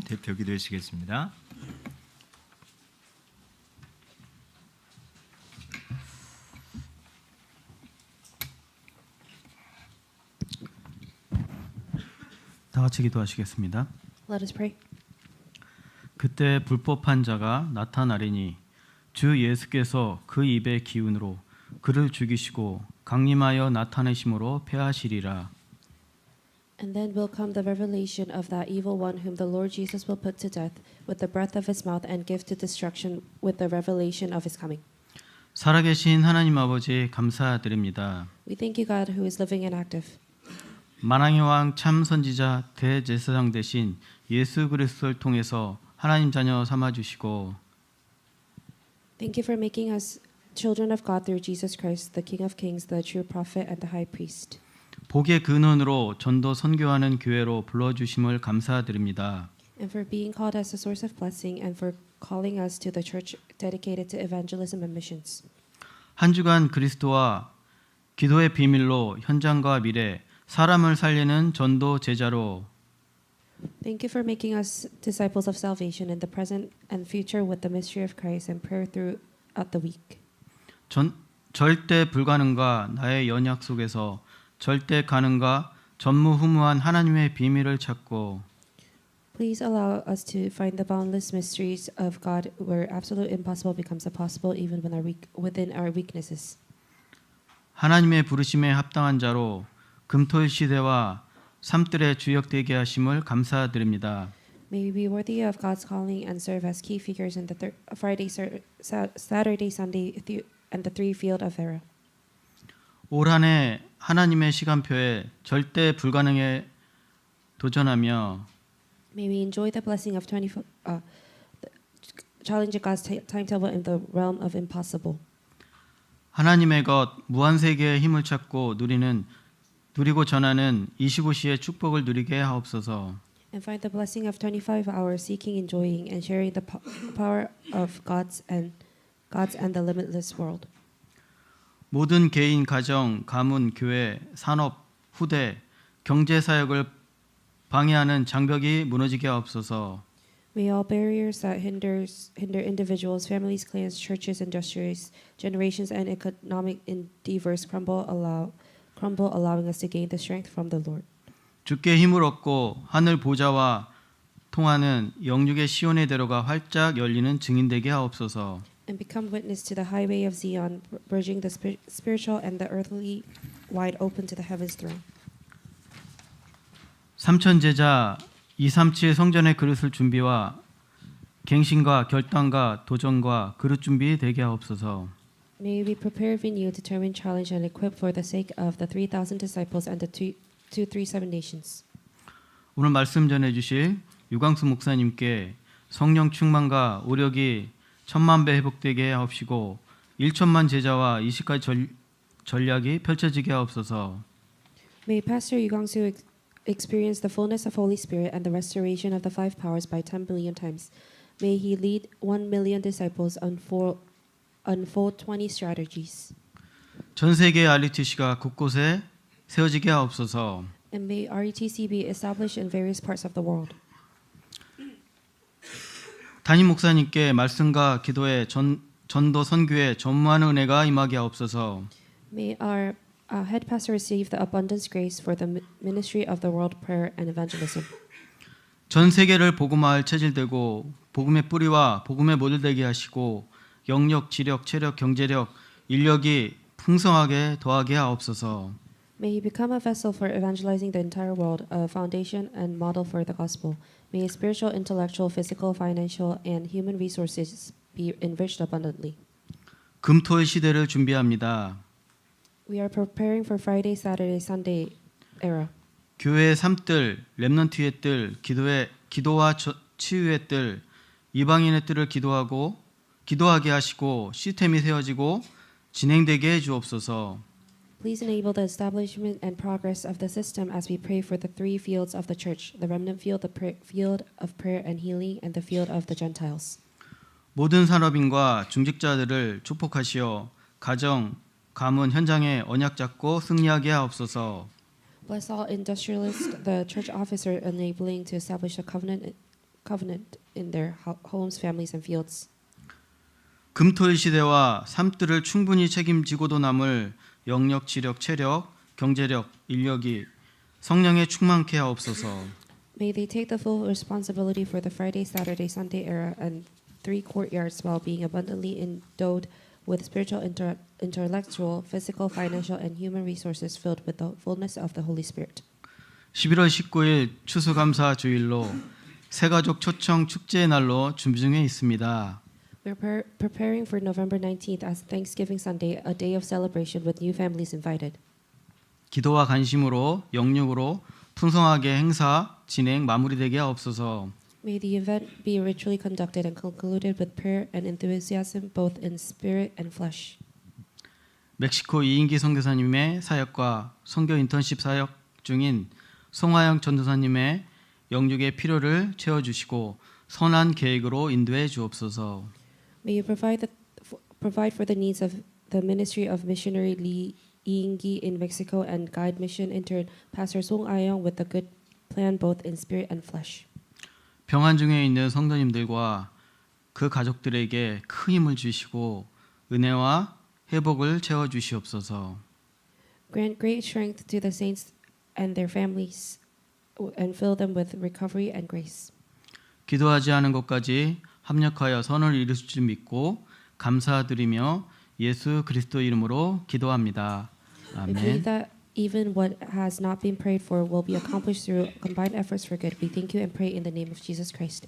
대표 기도해 주시겠습니다. 다 같이 기도하시겠습니다. Let us pray. 그때 불법한 자가 나타나리니 주 예수께서 그 입의 기운으로 그를 죽이시고 강림하여 나타내심으로 패하시리라. And then will come the revelation of that evil one whom the Lord Jesus will put to death with the breath of his mouth and give to destruction with the revelation of his coming. 살아계신 하나님 아버지 감사드립니다. We thank you, God, who is living and active. 만왕의 왕 참 선지자 대제사장 대신 예수 그리스도를 통해서 하나님 자녀 삼아 주시고 Thank you for making us children of God through Jesus Christ, the King of Kings, the true prophet, and the high priest. 복의 근원으로 전도 선교하는 교회로 불러 주심을 감사드립니다. And for being called as a source of blessing and for calling us to the church dedicated to evangelism and missions. 한 주간 그리스도와 기도의 비밀로 현장과 미래 사람을 살리는 전도 제자로 Thank you for making us disciples of salvation in the present and future with the mystery of Christ and prayer throughout the week. 전, 절대 불가능과 나의 연약 속에서 절대 가능과 전무후무한 하나님의 비밀을 찾고 Please allow us to find the boundless mysteries of God where absolute impossible becomes a possible even when our weak, within our weaknesses. 하나님의 부르심에 합당한 자로 금토일 시대와 삶들의 주역 되게 하심을 감사드립니다. May we be worthy of God's calling and serve as key figures in the thir- Friday, Sa- Saturday, Sunday, th- and the three field of era. 올한해 하나님의 시간표에 절대 불가능에 도전하며 May we enjoy the blessing of 20, fo- uh, the challenge God's ti- timetable in the realm of impossible. 하나님의 것 무한 세계의 힘을 찾고 누리는 누리고 전하는 25시의 축복을 누리게 하옵소서. And find the blessing of 25 hours seeking, enjoying, and sharing the po- power of God's and God's and the limitless world. 모든 개인, 가정, 가문, 교회, 산업, 후대, 경제 사역을 방해하는 장벽이 무너지게 하옵소서. May all barriers that hinders hinder individuals, families, clans, churches, industries, generations, and economic endeavors crumble, allow crumble, allowing us to gain the strength from the Lord. 주께 힘을 얻고 하늘 보좌와 통하는 영육의 시온의 대로가 활짝 열리는 증인 되게 하옵소서. And become witness to the highway of Zion, bridging the spir- spiritual and the earthly wide open to the heavens throne. 삼천 제자 237 성전의 그릇을 준비와 갱신과 결단과 도전과 그릇 준비 되게 하옵소서. May we prepare venue, determine, challenge, and equip for the sake of the 3,000 disciples and the two, two, three, seven nations. 오늘 말씀 전해 주실 유광수 목사님께 성령 충만과 오력이 천만 배 회복되게 하옵시고 1천만 제자와 20가지 전, 전략이 펼쳐지게 하옵소서. May Pastor Yu Gangsu ex- experience the fullness of Holy Spirit and the restoration of the five powers by 10 billion times. May he lead 1 million disciples unfold, unfold 20 strategies. 전 세계 RUTC가 곳곳에 세워지게 하옵소서. And may RETC be established in various parts of the world. 담임 목사님께 말씀과 기도에 전, 전도 선교에 전무하는 은혜가 임하게 하옵소서. May our uh, head pastor receive the abundance grace for the mi- ministry of the world prayer and evangelism. 전 세계를 복음화할 체질되고 복음의 뿌리와 복음의 모델 되게 하시고 영력, 지력, 체력, 경제력, 인력이 풍성하게 더하게 하옵소서. May he become a vessel for evangelizing the entire world, a foundation and model for the gospel. May his spiritual, intellectual, physical, financial, and human resources be enriched abundantly. 금토의 시대를 준비합니다. We are preparing for Friday, Saturday, Sunday era. 교회의 삶들, 렘넌트의 뜰, 기도의 기도와 저- 치유의 뜰, 이방인의 뜰을 기도하고 기도하게 하시고 시스템이 세워지고 진행되게 해 주옵소서. Please enable the establishment and progress of the system as we pray for the three fields of the church the remnant field, the pra- field of prayer and healing, and the field of the Gentiles. 모든 산업인과 중직자들을 축복하시어 가정, 가문 현장에 언약 잡고 승리하게 하옵소서. Bless all industrialists, the church officer, enabling to establish a covenant covenant in their ho- homes, families, and fields. 금토일 시대와 삶들을 충분히 책임지고도 남을 영력, 지력, 체력, 경제력, 인력이 성령에 충만케 하옵소서. May they take the full responsibility for the Friday, Saturday, Sunday era and three courtyards while being abundantly endowed with spiritual, inter- intellectual, physical, financial, and human resources filled with the fullness of the Holy Spirit. 11월 19일 추수감사 주일로 새가족 초청 축제의 날로 준비 중에 있습니다. We're pre- preparing for November 19th as Thanksgiving Sunday, a day of celebration with new families invited. 기도와 관심으로 영육으로 풍성하게 행사 진행 마무리되게 하옵소서. May the event be ritually conducted and concluded with prayer and enthusiasm, both in spirit and flesh. 멕시코 이인기 선교사님의 사역과 선교 인턴십 사역 중인 송하영 전도사님의 영육의 필요를 채워 주시고 선한 계획으로 인도해 주옵소서. May you provide the, f- provide for the needs of the ministry of missionary Lee Yingi in Mexico and guide mission intern Pastor Song Ayong with a good plan both in spirit and flesh. 병환 중에 있는 성도님들과 그 가족들에게 큰 힘을 주시고 은혜와 회복을 채워 주시옵소서. Grant great strength to the saints and their families w- and fill them with recovery and grace. 기도하지 않은 것까지 합력하여 선을 이룰 줄 믿고 감사드리며 예수 그리스도 이름으로 기도합니다. We believe 아멘. that even what has not been prayed for will be accomplished through combined efforts for good. We thank you and pray in the name of Jesus Christ.